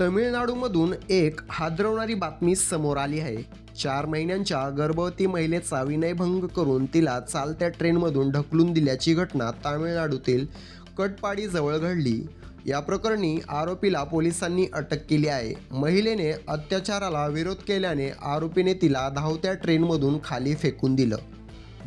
तमिळनाडूमधून एक हादरवणारी बातमी समोर आली आहे. चार महिन्यांच्या गर्भवती महिलेचा विनयभंग करून तिला चालत्या ट्रेनमधून ढकलून दिल्याची घटना तामिळनाडूतील कटपाडीजवळ घडली. या प्रकरणी आरोपीला पोलिसांनी अटक केली आहे. महिलेने अत्याचाराला विरोध केल्याने आरोपीने तिला धावत्या ट्रेनमधून खाली फेकून दिलं.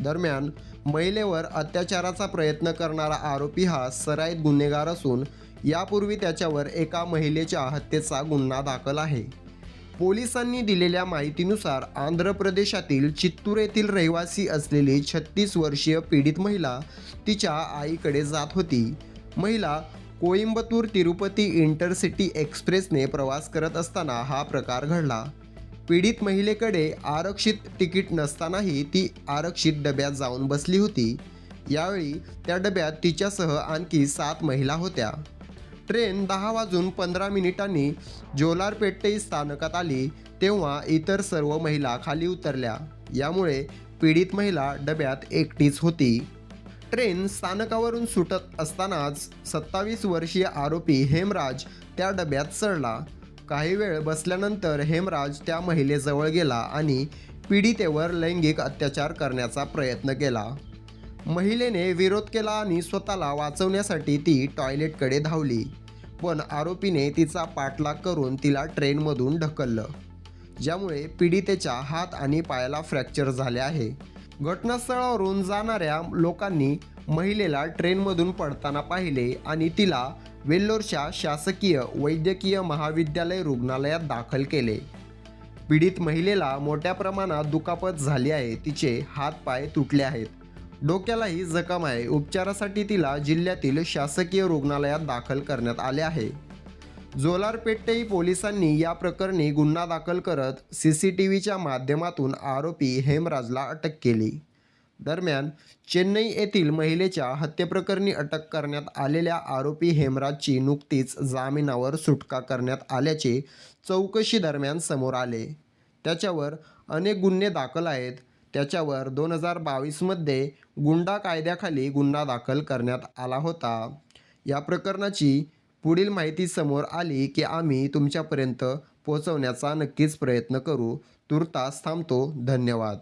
दरम्यान महिलेवर अत्याचाराचा प्रयत्न करणारा आरोपी हा सराईत गुन्हेगार असून यापूर्वी त्याच्यावर एका महिलेच्या हत्येचा गुन्हा दाखल आहे. पोलिसांनी दिलेल्या माहितीनुसार आंध्र प्रदेशातील चित्तूर येथील रहिवासी असलेली छत्तीस वर्षीय पीडित महिला तिच्या आईकडे जात होती. महिला कोइंबतूर तिरुपती इंटरसिटी एक्सप्रेसने प्रवास करत असताना हा प्रकार घडला. पीडित महिलेकडे आरक्षित तिकीट नसतानाही ती आरक्षित डब्यात जाऊन बसली होती. यावेळी त्या डब्यात तिच्यासह आणखी सात महिला होत्या. ट्रेन दहा वाजून पंधरा मिनिटांनी जोलारपेट्टे स्थानकात आली तेव्हा इतर सर्व महिला खाली उतरल्या. यामुळे पीडित महिला डब्यात एकटीच होती. ट्रेन स्थानकावरून सुटत असतानाच सत्तावीस वर्षीय आरोपी हेमराज त्या डब्यात चढला. काही वेळ बसल्यानंतर हेमराज त्या महिलेजवळ गेला आणि पीडितेवर लैंगिक अत्याचार करण्याचा प्रयत्न केला. महिलेने विरोध केला आणि स्वतःला वाचवण्यासाठी ती टॉयलेटकडे धावली. पण आरोपीने तिचा पाठलाग करून तिला ट्रेनमधून ढकललं. ज्यामुळे पीडितेच्या हात आणि पायाला फ्रॅक्चर झाले आहे. घटनास्थळावरून जाणाऱ्या लोकांनी महिलेला ट्रेनमधून पडताना पाहिले आणि तिला वेल्लोरच्या शासकीय वैद्यकीय महाविद्यालय रुग्णालयात दाखल केले. पीडित महिलेला मोठ्या प्रमाणात दुखापत झाली आहे. तिचे हात पाय तुटले आहेत. डोक्यालाही जखम आहे. उपचारासाठी तिला जिल्ह्यातील शासकीय रुग्णालयात दाखल करण्यात आले आहे. जोलारपेट्टेही पोलिसांनी या प्रकरणी गुन्हा दाखल करत सी सी टी व्हीच्या माध्यमातून आरोपी हेमराजला अटक केली. दरम्यान चेन्नई येथील महिलेच्या हत्येप्रकरणी अटक करण्यात आलेल्या आरोपी हेमराजची नुकतीच जामिनावर सुटका करण्यात आल्याचे चौकशी दरम्यान समोर आले. त्याच्यावर अनेक गुन्हे दाखल आहेत. त्याच्यावर दोन हजार बावीसमध्ये गुंडा कायद्याखाली गुन्हा दाखल करण्यात आला होता. या प्रकरणाची पुढील माहिती समोर आली की आम्ही तुमच्यापर्यंत पोहोचवण्याचा नक्कीच प्रयत्न करू. तुर्तास थांबतो. धन्यवाद.